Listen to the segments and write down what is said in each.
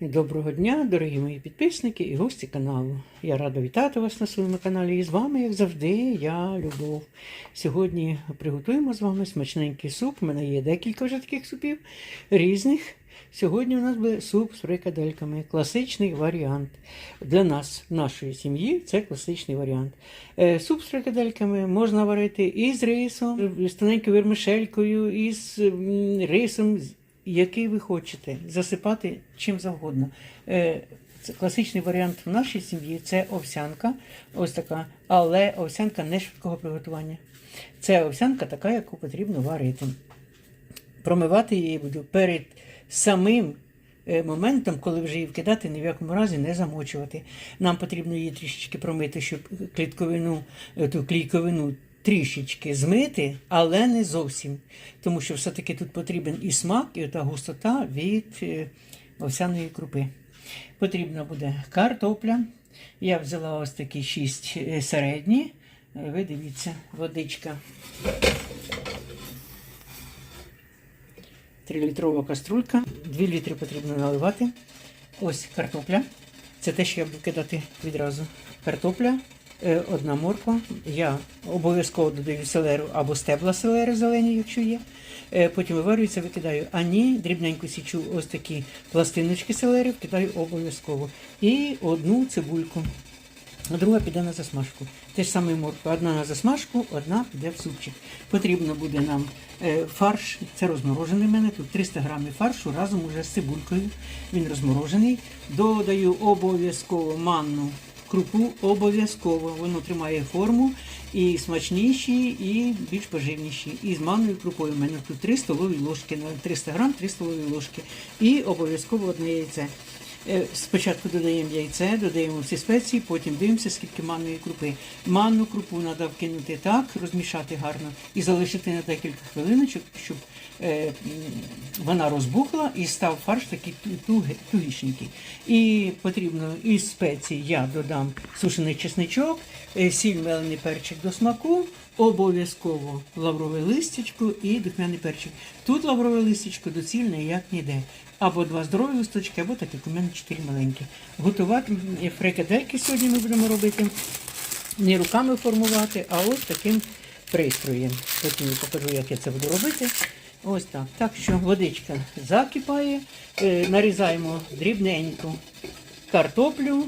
Доброго дня, дорогі мої підписники і гості каналу. Я рада вітати вас на своєму каналі. І з вами, як завжди, я Любов. Сьогодні приготуємо з вами смачненький суп. У мене є декілька вже таких супів різних. Сьогодні у нас буде суп з фрикадельками. Класичний варіант. Для нас, нашої сім'ї, це класичний варіант. Е, Суп з фрикадельками можна варити і з рисом, з тоненькою вермишелькою, і з рисом, який ви хочете, засипати чим завгодно. Е, Це класичний варіант в нашій сім'ї це овсянка, ось така, але овсянка не швидкого приготування. Це овсянка така, яку потрібно варити. Промивати її буду перед самим е, моментом, коли вже її вкидати, ні в якому разі не замочувати. Нам потрібно її трішечки промити, щоб клітковину, е, ту клійковину трішечки змити, але не зовсім. Тому що все-таки тут потрібен і смак, і та густота від е, овсяної крупи. Потрібна буде картопля. Я взяла ось такі шість е, середні. Е, Ви дивіться, водичка. 3-літрова каструлька, 2 літри потрібно наливати. Ось картопля. Це те, що я буду кидати відразу. Картопля, одна морква. Я обов'язково додаю селеру або стебла селери зелені, якщо є. Е, Потім виварюється, викидаю. А ні, дрібненько січу ось такі пластиночки селери, вкидаю обов'язково. І одну цибульку. А друга піде на засмажку. Те ж саме морква. Одна на засмажку, одна піде в супчик. Потрібно буде нам е, фарш, це розморожений в мене. Тут 300 грамів фаршу разом уже з цибулькою. Він розморожений. Додаю обов'язково манну крупу, обов'язково. Воно тримає форму і смачніші, і більш поживніші. І з манною крупою. У мене тут 3 столові ложки, на 300 грам 3 столові ложки. І обов'язково одне яйце. Е, Спочатку додаємо яйце, додаємо всі спеції, потім дивимося, скільки манної крупи. Манну крупу треба вкинути так, розмішати гарно і залишити на декілька хвилиночок, щоб е, вона розбухла і став фарш такий ту- тугішенький. І потрібно із спецій я додам сушений чесничок, е, сіль мелений перчик до смаку, обов'язково лаврове листячко і духмяний перчик. Тут лаврове листячко доцільне як ніде. Або два здорові листочки, або так як у мене чотири маленькі. Готувати фрикадельки сьогодні ми будемо робити не руками формувати, а ось таким пристроєм. Потім покажу, як я це буду робити. Ось так. Так що водичка закипає, Е, нарізаємо дрібненько картоплю,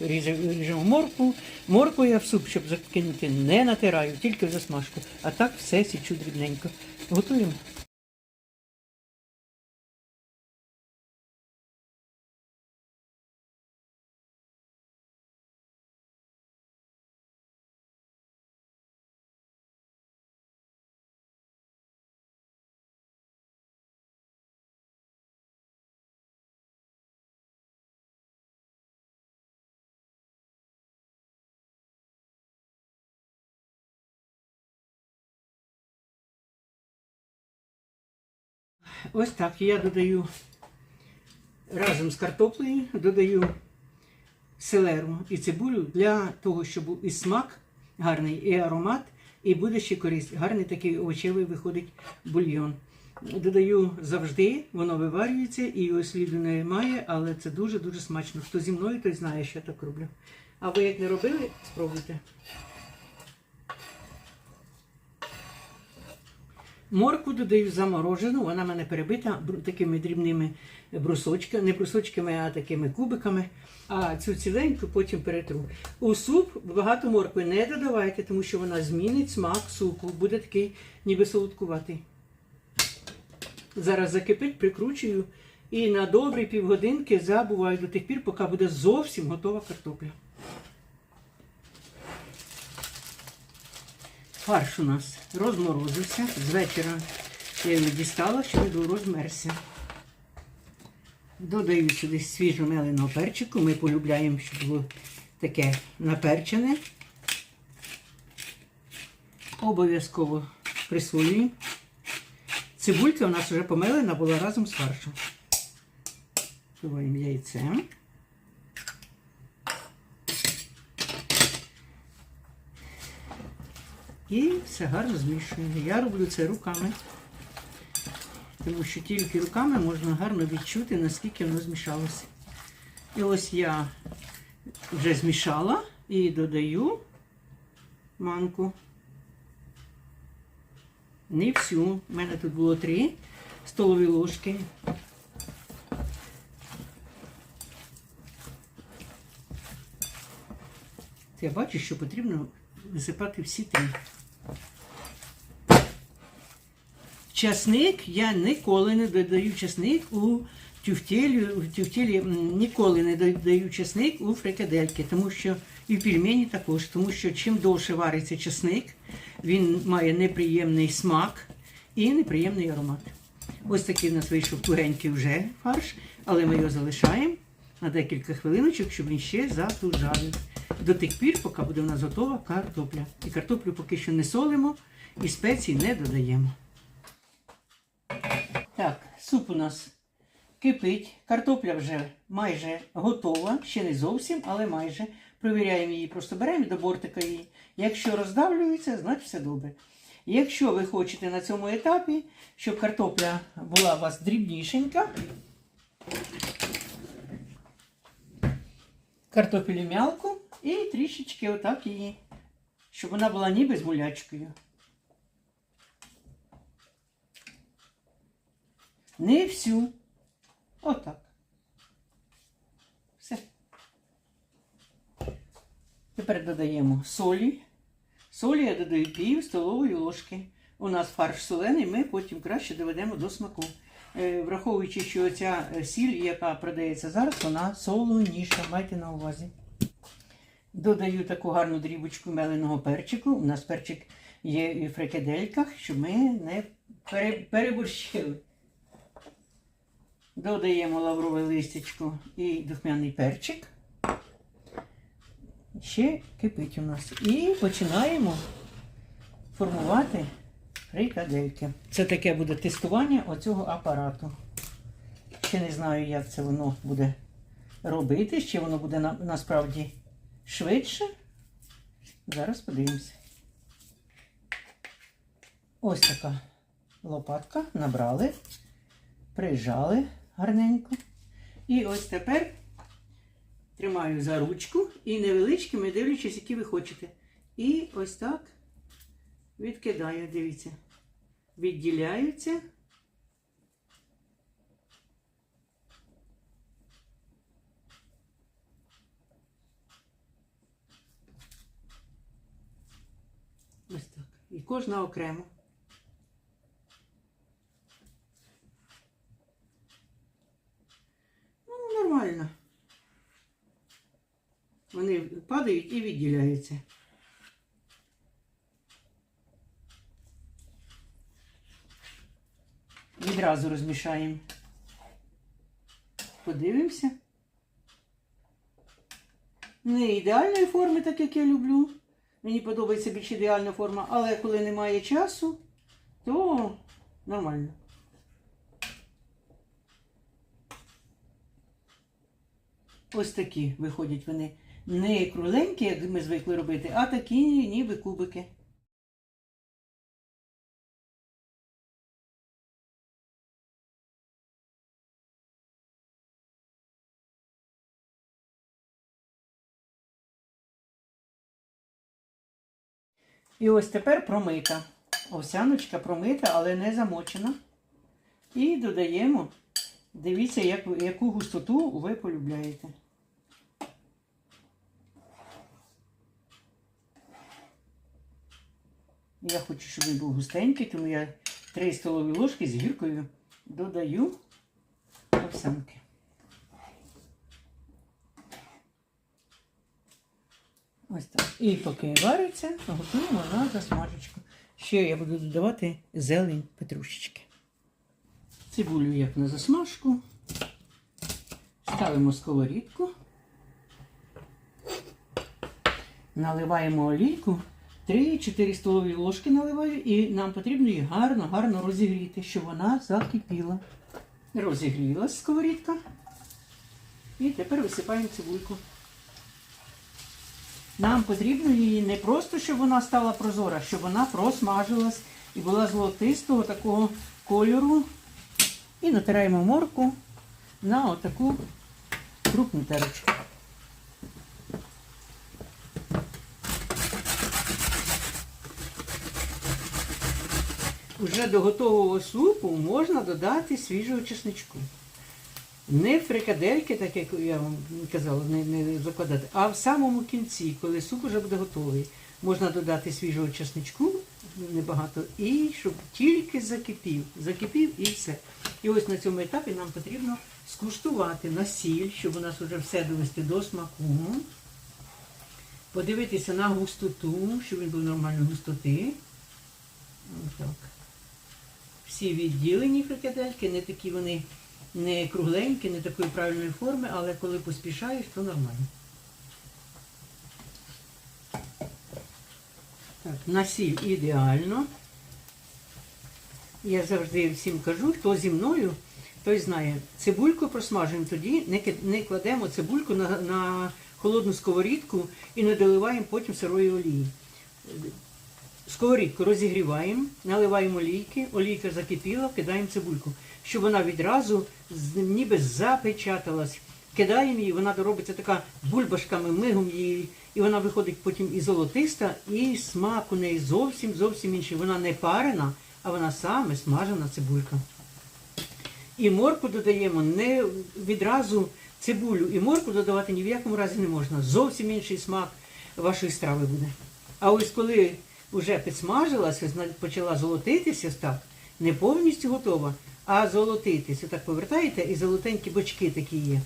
ріжемо моркву. Моркву я в суп, щоб закинути, не натираю, тільки в засмажку. А так все січу дрібненько. Готуємо. Ось так я додаю разом з картоплею, додаю селеру і цибулю для того, щоб і смак гарний, і аромат, і буде ще користь. Гарний такий овочевий виходить бульйон. Додаю завжди, воно виварюється і його сліду немає, але це дуже-дуже смачно. Хто зі мною, той знає, що я так роблю. А ви як не робили, спробуйте. Морку додаю заморожену, вона в мене перебита такими дрібними брусочками, не брусочками, а такими кубиками. А цю ціленьку потім перетру. У суп багато моркви не додавайте, тому що вона змінить смак супу, буде такий ніби солодкуватий. Зараз закипить, прикручую і на добрі півгодинки забуваю до тих пір, поки буде зовсім готова картопля. Фарш у нас розморозився. З вечора я його дістала, щоб він розмерся. Додаю сюди свіжо меленого перчику. Ми полюбляємо, щоб було таке наперчене. Обов'язково присолюємо. Цибулька у нас вже помелена була разом з фаршем. Вбиваємо яйцем. І все гарно змішуємо. Я роблю це руками. Тому що тільки руками можна гарно відчути, наскільки воно змішалося. І ось я вже змішала і додаю манку. Не всю. У мене тут було три столові ложки. Я бачу, що потрібно висипати всі три. Часник я ніколи не додаю часник у тюфтелі, у тюфтелі ніколи не додаю часник у фрикадельки, тому що і в пельмені також, тому що чим довше вариться часник, він має неприємний смак і неприємний аромат. Ось такий в нас вийшов тугенький вже фарш, але ми його залишаємо на декілька хвилиночок, щоб він ще затужавив. До тих пір, поки буде в нас готова картопля. І картоплю поки що не солимо і спецій не додаємо. Так, суп у нас кипить. Картопля вже майже готова, ще не зовсім, але майже. Провіряємо її, просто беремо до бортика її. Якщо роздавлюється, значить все добре. Якщо ви хочете на цьому етапі, щоб картопля була у вас дрібнішенька, картопелю м'ялку і трішечки отак її, щоб вона була ніби з мулячкою. Не всю. Отак. Все. Тепер додаємо солі. Солі я додаю пів столової ложки. У нас фарш солений, ми потім краще доведемо до смаку. Е, Враховуючи, що ця е, сіль, яка продається зараз, вона солоніша, майте на увазі. Додаю таку гарну дрібочку меленого перчику. У нас перчик є в фрикадельках, щоб ми не пере- переборщили. Додаємо лаврове листячко і духмяний перчик. Ще кипить у нас. І починаємо формувати фрикадельки. Це таке буде тестування оцього апарату. Ще не знаю, як це воно буде робити, чи воно буде на, насправді швидше. Зараз подивимося. Ось така лопатка набрали, прижали гарненько. І ось тепер тримаю за ручку і невеличкими, дивлячись, які ви хочете. І ось так відкидаю, дивіться. Відділяються. Ось так. І кожна окремо. Ну, нормально. Вони падають і відділяються. Відразу розмішаємо. Подивимося. Не ідеальної форми, так як я люблю. Мені подобається більш ідеальна форма, але коли немає часу, то нормально. Ось такі виходять вони. Не кругленькі, як ми звикли робити, а такі ніби кубики. І ось тепер промита. Овсяночка промита, але не замочена. І додаємо. Дивіться, як, яку густоту ви полюбляєте. Я хочу, щоб він був густенький, тому я 3 столові ложки з гіркою додаю овсянки. Ось так. І поки вариться, готуємо на засмажечку. Ще я буду додавати зелень петрушечки. Цибулю як на засмажку. Ставимо сковорідку. Наливаємо олійку. 3-4 столові ложки наливаю і нам потрібно її гарно-гарно розігріти, щоб вона закипіла. Розігрілась сковорідка. І тепер висипаємо цибульку. Нам потрібно її не просто, щоб вона стала прозора, щоб вона просмажилась і була золотистого такого кольору. І натираємо морку на отаку крупну терочку. Уже до готового супу можна додати свіжого чесничку. Не фрикадельки, так як я вам казала, не, не закладати, а в самому кінці, коли суп вже буде готовий, можна додати свіжого чесничку небагато, і щоб тільки закипів. Закипів і все. І ось на цьому етапі нам потрібно скуштувати на сіль, щоб у нас вже все довести до смаку. Подивитися на густоту, щоб він був нормальної густоти. Отак. Всі відділені фрикадельки, не такі вони не кругленькі, не такої правильної форми, але коли поспішаєш, то нормально. Так, на сіль ідеально. Я завжди всім кажу, хто зі мною, той знає, цибульку просмажуємо тоді, не кладемо цибульку на, на холодну сковорідку і не доливаємо потім сирої олії. Сковорідку розігріваємо, наливаємо олійки, олійка закипіла, кидаємо цибульку, щоб вона відразу ніби запечаталась. Кидаємо її, вона робиться така бульбашками, мигом її, і вона виходить потім і золотиста, і смак у неї зовсім зовсім інший. Вона не парена, а вона саме смажена цибулька. І морку додаємо не відразу цибулю і морку додавати ні в якому разі не можна. Зовсім інший смак вашої страви буде. А ось коли вже підсмажилася, почала золотитися так, не повністю готова, а золотитися. Так повертаєте і золотенькі бочки такі є.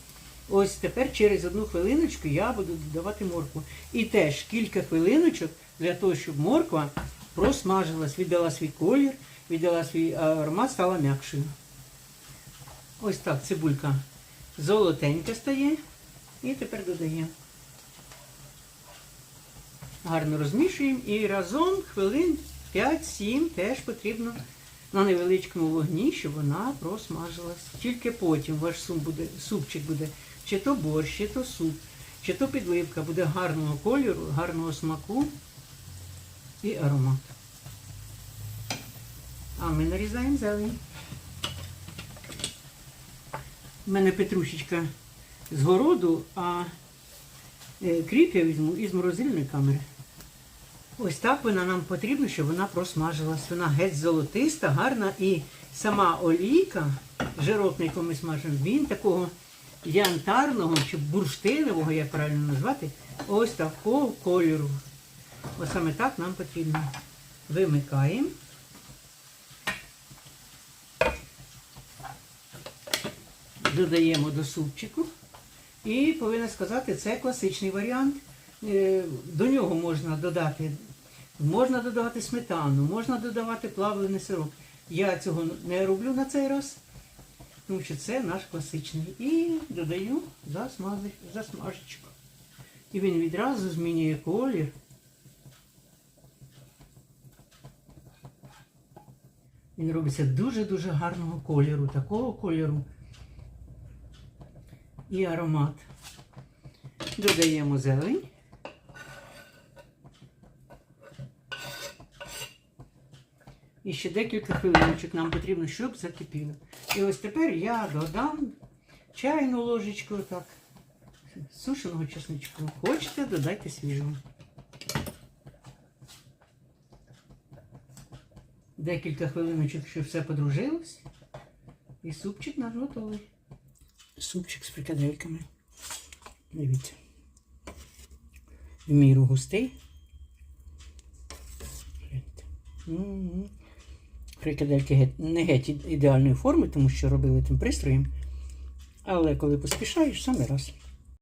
Ось тепер через одну хвилиночку я буду додавати моркву. І теж кілька хвилиночок для того, щоб морква просмажилась, віддала свій колір, віддала свій аромат, стала м'якшою. Ось так цибулька золотенька стає. І тепер додаємо. Гарно розмішуємо і разом хвилин 5-7 теж потрібно на невеличкому вогні, щоб вона просмажилась. Тільки потім ваш суп буде, супчик буде чи то борщ, чи то суп, чи то підливка буде гарного кольору, гарного смаку і аромату. А ми нарізаємо зелень. У мене петрушечка з городу, а е, кріп я візьму із морозильної камери. Ось так вона нам потрібна, щоб вона просмажилась. Вона геть золотиста, гарна і сама олійка, жирок, на якому ми смажимо, він такого янтарного чи бурштинового, як правильно назвати, ось такого кольору. Ось саме так нам потрібно. Вимикаємо. додаємо до супчику. І повинна сказати, це класичний варіант. Е, До нього можна додати, можна додавати сметану, можна додавати плавлений сироп. Я цього не роблю на цей раз, тому що це наш класичний. І додаю засмажечку. І він відразу змінює колір. Він робиться дуже-дуже гарного кольору, такого кольору і аромат. Додаємо зелень. І ще декілька хвилиночок нам потрібно, щоб закипіло. І ось тепер я додам чайну ложечку так, сушеного чесничку. Хочете, додайте свіжого. Декілька хвилиночок, щоб все подружилось. І супчик наш готовий. Супчик з фрикадельками. Дивіться. В міру густий. Гляньте. М-м. Фрикадельки не геть ідеальної форми, тому що робили тим пристроєм. Але коли поспішаєш, саме раз.